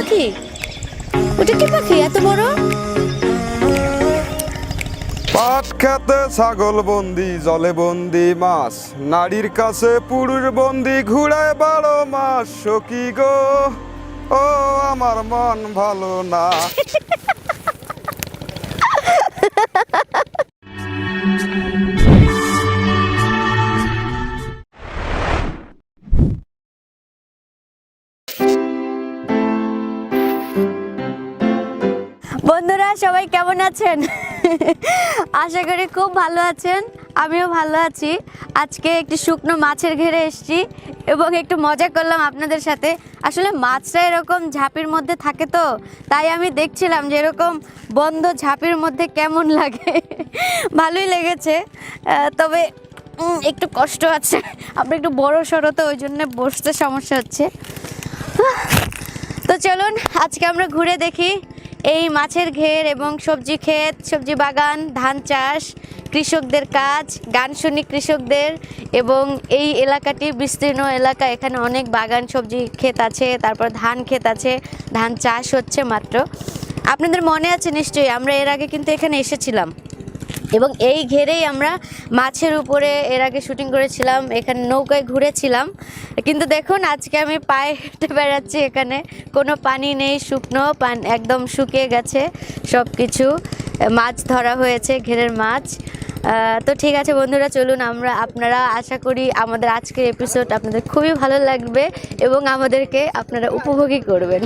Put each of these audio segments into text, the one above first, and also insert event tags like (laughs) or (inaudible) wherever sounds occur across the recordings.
পাখি? ওটা কি পাখি? এত বড়? পাট খেতে ছাগল বন্দি জলে বন্দি মাছ। নারীর কাছে পুরুষ বন্দি ঘুরায় বারো মাস। সখী গো? ও আমার মন ভালো না। (laughs) আছেন? আশা করি খুব ভালো আছেন। আমিও ভালো আছি। আজকে একটি শুকনো মাছের ঘেরে এসেছি এবং একটু মজা করলাম আপনাদের সাথে। আসলে মাছটা এরকম ঝাঁপির মধ্যে থাকে তো, তাই আমি দেখছিলাম যে এরকম বন্ধ ঝাঁপির মধ্যে কেমন লাগে। ভালোই লেগেছে। তবে একটু কষ্ট আছে। আমরা একটু বড় সড়ো তো, ওই জন্য বসতে সমস্যা হচ্ছে। তো চলুন, আজকে আমরা ঘুরে দেখি এই মাছের ঘের এবং সবজি ক্ষেত, সবজি বাগান, ধান চাষ, কৃষকদের কাজ, গান শুনি কৃষকদের এবং এই এলাকাটি বিস্তীর্ণ এলাকা। এখানে অনেক বাগান, সবজি ক্ষেত আছে, তারপর ধান ক্ষেত আছে, ধান চাষ হচ্ছে মাত্র। আপনাদের মনে আছে নিশ্চয়ই, আমরা এর আগে কিন্তু এখানে এসেছিলাম। এবং এই ঘেরেই আমরা মাছের উপরে এর আগে শুটিং করেছিলাম, এখানে নৌকায় ঘুরেছিলাম। কিন্তু দেখুন, আজকে আমি পায়ে হেঁটে বেড়াচ্ছি এখানে। কোনো পানি নেই, শুকনো, পান একদম শুকিয়ে গেছে সব কিছু মাছ ধরা হয়েছে, ঘেরের মাছ। তো ঠিক আছে বন্ধুরা, চলুন আমরা, আপনারা আশা করি আমাদের আজকের এপিসোড আপনাদের খুবই ভালো লাগবে এবং আমাদেরকে আপনারা উপভোগী করবেন।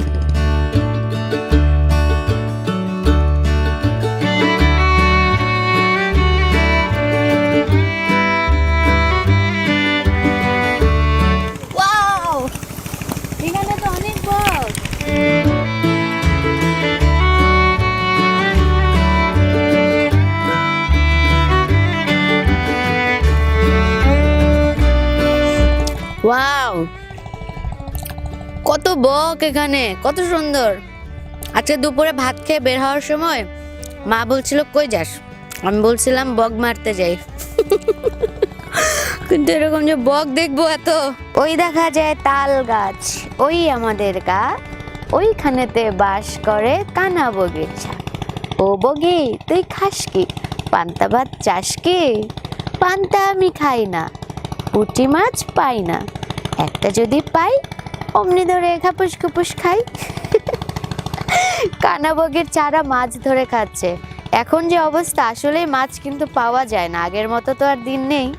বক এখানে, কত সুন্দর। আজকে দুপুরে ভাত খেয়ে বের হওয়ার সময় মা বলছিল, কই যাস? আমি বলছিলাম, বক মারতে যাই। (laughs) কিন্তু এরকম যে বক দেখব এত। ওই দেখা যায় তাল গাছ, ওই আমাদের গা ওইখানেতে বাস করে কানা বগির ছা ও বগি, তুই খাস কি? পান্তা ভাত চাস কি? পান্তা আমি খাই না, পুঁটি মাছ পাই না, একটা যদি পাই অমনি ধরে খাপুস খুপুস খাই। কানাবগের চারা মাছ ধরে খাচ্ছে। এখন যে অবস্থা আসলে মাছ কিন্তু পাওয়া যায় না। আগের মতো তো আর দিন নেই।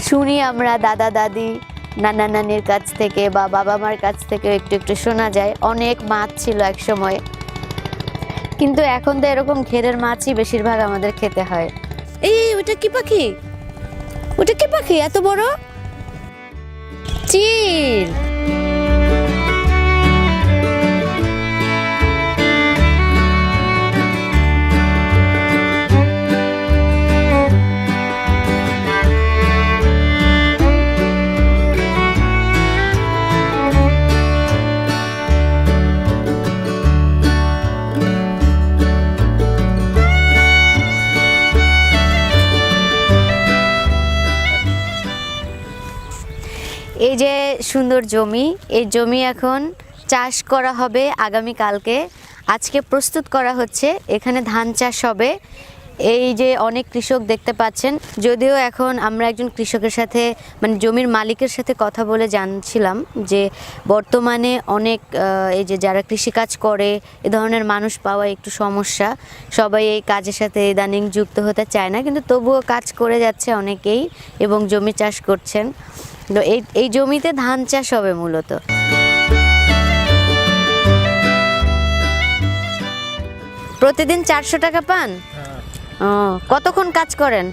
শুনি আমরা দাদা, দাদি, নানা নানির কাছ থেকে বা বাবা মার কাছ থেকে একটু একটু শোনা যায়। অনেক মাছ ছিল এক সময়। কিন্তু এখন তো এরকম ঘেরের মাছই বেশিরভাগ আমাদের খেতে হয়। এই, ওটা কি পাখি? ওটা কি পাখি? এত বড়? চিল! সুন্দর জমি। এই জমি এখন চাষ করা হবে আগামী কালকে আজকে প্রস্তুত করা হচ্ছে, এখানে ধান চাষ হবে। এই যে অনেক কৃষক দেখতে পাচ্ছেন, যদিও এখন আমরা একজন কৃষকের সাথে মানে জমির মালিকের সাথে কথা বলে জানছিলাম যে বর্তমানে অনেক এই যে যারা কৃষিকাজ করে, এ ধরনের মানুষ পাওয়া একটু সমস্যা। সবাই এই কাজের সাথে ইদানিং যুক্ত হতে চায় না, কিন্তু তবুও কাজ করে যাচ্ছে অনেকেই এবং জমি চাষ করছেন। এই এই জমিতে ধান চাষ হবে মূলত। প্রতিদিন চারশো টাকা পান? ও কতক্ষণ কাজ করেন?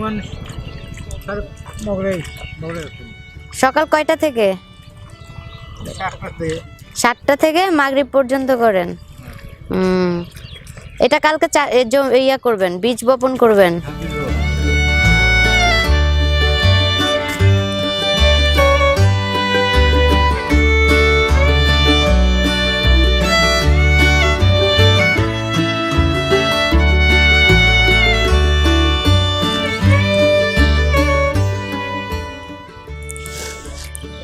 মন সকাল কয়টা থেকে? সাতটা থেকে। মাগরিব পর্যন্ত করেন? এটা কালকে ইয়া করবেন বীজ বপন করবেন?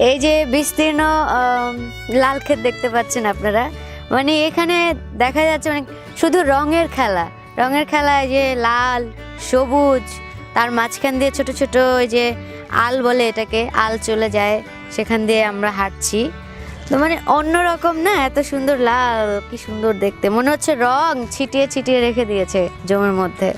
এই যে বিস্তীর্ণ লাল ক্ষেত দেখতে পাচ্ছেন আপনারা। মানে এখানে দেখা যাচ্ছে মানে শুধু রঙের খেলা। রঙের খেলা এই যে লাল, সবুজ, তার মাঝখান দিয়ে ছোট ছোট ওই যে আল বলে এটাকে, আল চলে যায়, সেখান দিয়ে আমরা হাঁটছি। তো মানে অন্যরকম না, এত সুন্দর লাল, কি সুন্দর দেখতে। মনে হচ্ছে রং ছিটিয়ে ছিটিয়ে রেখে দিয়েছে জমির মধ্যে।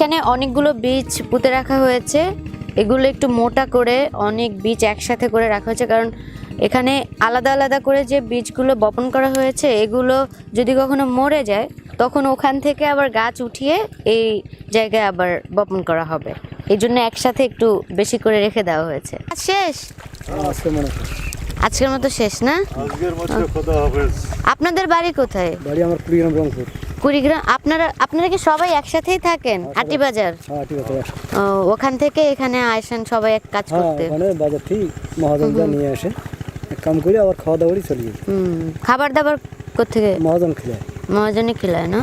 মাঝখানে অনেকগুলো বীজ পুঁতে রাখা হয়েছে। এগুলো একটু মোটা করে অনেক বীজ একসাথে করে রাখা হয়েছে কারণ এখানে আলাদা আলাদা করে যে বীজগুলো বপন করা হয়েছে এগুলো যদি কখনো মরে যায় তখন ওখান থেকে আবার গাছ উঠিয়ে এই জায়গায় আবার বপন করা হবে। এই জন্য একসাথে একটু বেশি করে রেখে দেওয়া হয়েছে। শেষ? আজকে আজকের মতো শেষ না? আপনাদের বাড়ি কোথায়? বাড়ি আমার কুড়িগ্রাম রংপুর। কুড়িগ্রাম আপনারা আপনারা কি সবাই একসাথেই থাকেন? আটিবাজার? হ্যাঁ ও, ওখান থেকে এখানে আসেন সবাই এক কাজ হ্যাঁ করতে? ওখানে বাজার থেকে মহাজন যা নিয়ে আসে এক কাম করে আবার খাওয়া দাওয়ারই চলে যায়। হুম খাবার দাবার কোথেকে মহাজন খেলে মহাজনে খিলায় না?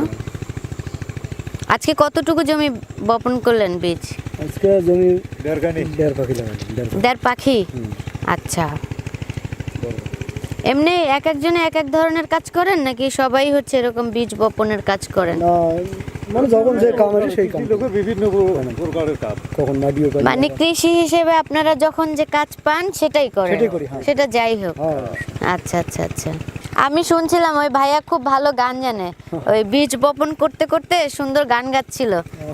আজকে কতটুকু জমি বপন করলেন বীজ? আজকে জমি দেড় পাখি দেড় পাখি। আচ্ছা। এমনি এক একজনে এক এক ধরনের কাজ করেন নাকি সবাই হচ্ছে এরকম বীজ বপনের কাজ করেন? মানে যখন যে কাম আছে সেই কাম। লোকের বিভিন্ন প্রকারের কাজ। কখন মাডিও কাজ মানে কৃষি হিসেবে আপনারা যখন যে কাজ পান সেটাই করেন? সেটাই করি, হ্যাঁ। সেটা যাই হোক। হ্যাঁ। আচ্ছা আচ্ছা আচ্ছা। আমি শুনছিলাম ওই ভাইয়া খুব ভালো গান জানে। ওই বীজ বপন করতে করতে সুন্দর গান গাচ্ছিল।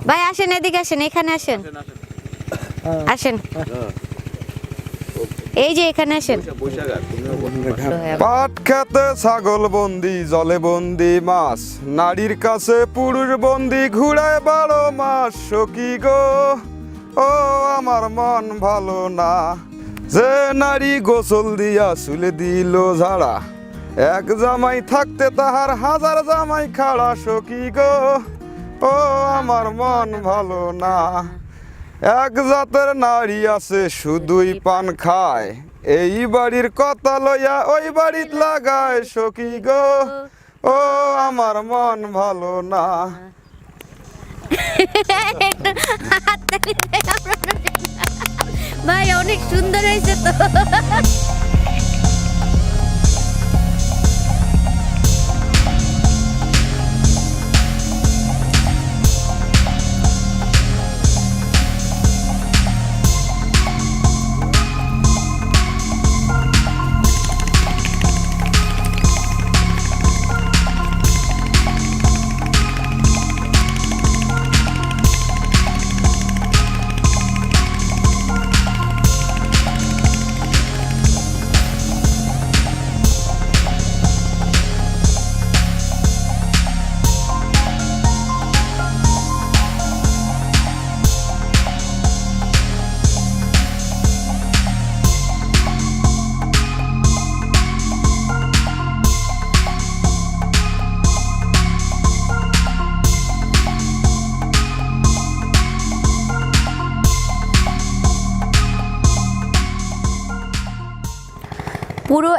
ভাই আসেন এদিকে আসেন এখানে আসেন। হ্যাঁ। আসেন। এই যে এখানে আসেন। পাট খেতে ছাগল বন্দি, জলে বন্দি মাছ। নারীর কাছে পুরুষ বন্দি, ঘুরায় বারো মাস। সখী গো? ও, আমার মন ভালো না। যে নারী গোসল দিয়া চুলে দিল ঝাড়া। এক জামাই থাকতে তাহার হাজার জামাই খাড়া সখী গো? ও, আমার মন ভালো না। এক জাতের নারী আছে, শুধুই পান খায়। এই বাড়ির কথা লইয়া ওই বাড়িত লাগায় সখী গো। ও, আমার মন ভালো না। ভাই, অনেক সুন্দর হয়েছে তো।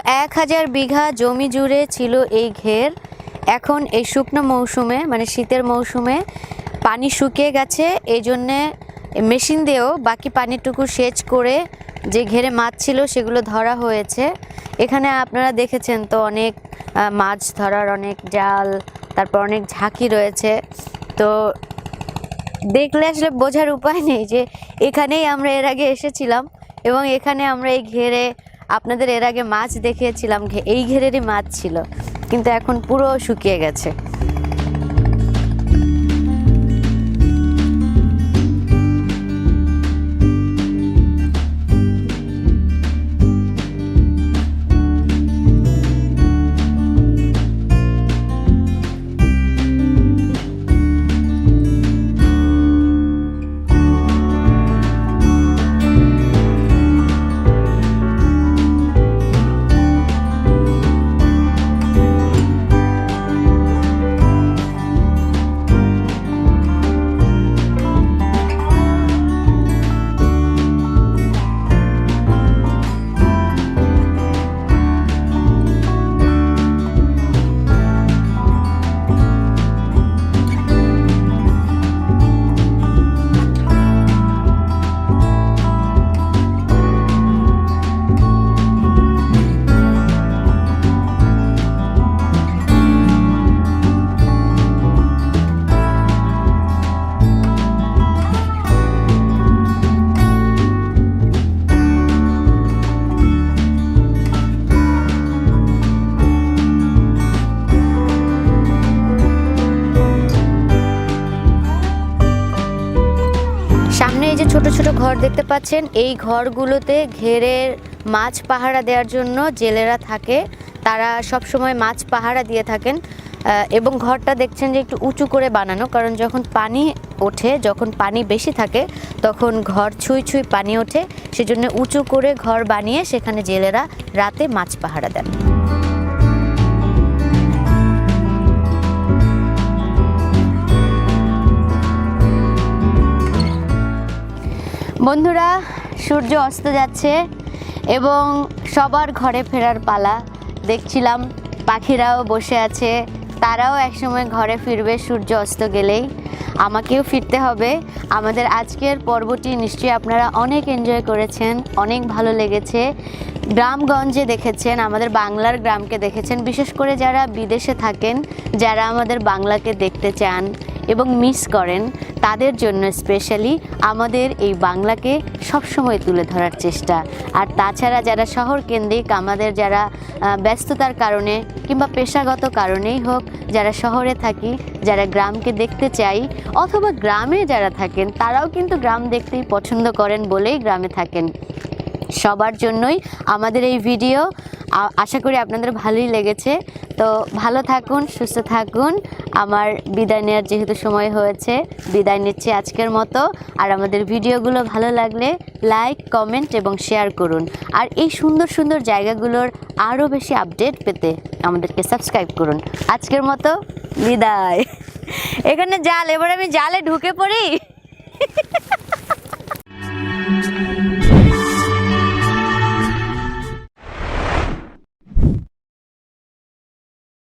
এক হাজার বিঘা জমি জুড়ে ছিল এই ঘের। এখন এই শুকনো মৌসুমে মানে শীতের মৌসুমে পানি শুকিয়ে গেছে, এই জন্যে মেশিন দিয়েও বাকি পানিটুকু সেচ করে যে ঘেরে মাছ ছিল সেগুলো ধরা হয়েছে। এখানে আপনারা দেখেছেন তো অনেক মাছ ধরার অনেক জাল, তারপর অনেক ঝাঁকি রয়েছে। তো দেখলে আসলে বোঝার উপায় নেই যে এখানেই আমরা এর আগে এসেছিলাম এবং এখানে আমরা এই ঘেরে আপনাদের এর আগে মাছ দেখিয়েছিলাম এই ঘেরেরই মাছ ছিল। কিন্তু এখন পুরো শুকিয়ে গেছে। ঘর দেখতে পাচ্ছেন। এই ঘরগুলোতে ঘেরে মাছ পাহারা দেওয়ার জন্য জেলেরা থাকে। তারা সব সময় মাছ পাহারা দিয়ে থাকেন। এবং ঘরটা দেখছেন যে একটু উঁচু করে বানানো, কারণ যখন পানি ওঠে, যখন পানি বেশি থাকে, তখন ঘর ছুঁই ছুঁই পানি ওঠে। সেজন্য উঁচু করে ঘর বানিয়ে সেখানে জেলেরা রাতে মাছ পাহারা দেন। বন্ধুরা, সূর্য অস্ত যাচ্ছে এবং সবার ঘরে ফেরার পালা। দেখছিলাম পাখিরাও বসে আছে, তারাও একসময় ঘরে ফিরবে সূর্য অস্ত গেলেই। আমাকেও ফিরতে হবে। আমাদের আজকের পর্বটি নিশ্চয়ই আপনারা অনেক এনজয় করেছেন, অনেক ভালো লেগেছে। গ্রামগঞ্জে দেখেছেন, আমাদের বাংলার গ্রামকে দেখেছেন, বিশেষ করে যারা বিদেশে থাকেন, যারা আমাদের বাংলাকে দেখতে চান এবং মিস করেন। তাদের জন্য স্পেশালি আমাদের এই বাংলাকে সবসময় তুলে ধরার চেষ্টা। আর তাছাড়া যারা শহর কেন্দ্রিক আমাদের যারা ব্যস্ততার কারণে কিংবা পেশাগত কারণেই হোক, যারা শহরে থাকি, যারা গ্রামকে দেখতে চাই অথবা গ্রামে যারা থাকেন, তারাও কিন্তু গ্রাম দেখতেই পছন্দ করেন বলেই গ্রামে থাকেন। সবার জন্যই আমাদের এই ভিডিও আশা করি আপনাদের ভালোই লেগেছে। তো ভালো থাকুন, সুস্থ থাকুন। আমার বিদায় নেওয়ার যেহেতু সময় হয়েছে, বিদায় নিচ্ছি আজকের মতো। আর আমাদের ভিডিওগুলো ভালো লাগলে লাইক, কমেন্ট এবং শেয়ার করুন। আর এই সুন্দর সুন্দর জায়গাগুলোর আরও বেশি আপডেট পেতে আমাদেরকে সাবস্ক্রাইব করুন। আজকের মতো বিদায়। (laughs) এখানে জাল, এবার আমি জালে ঢুকে পড়ি। (laughs)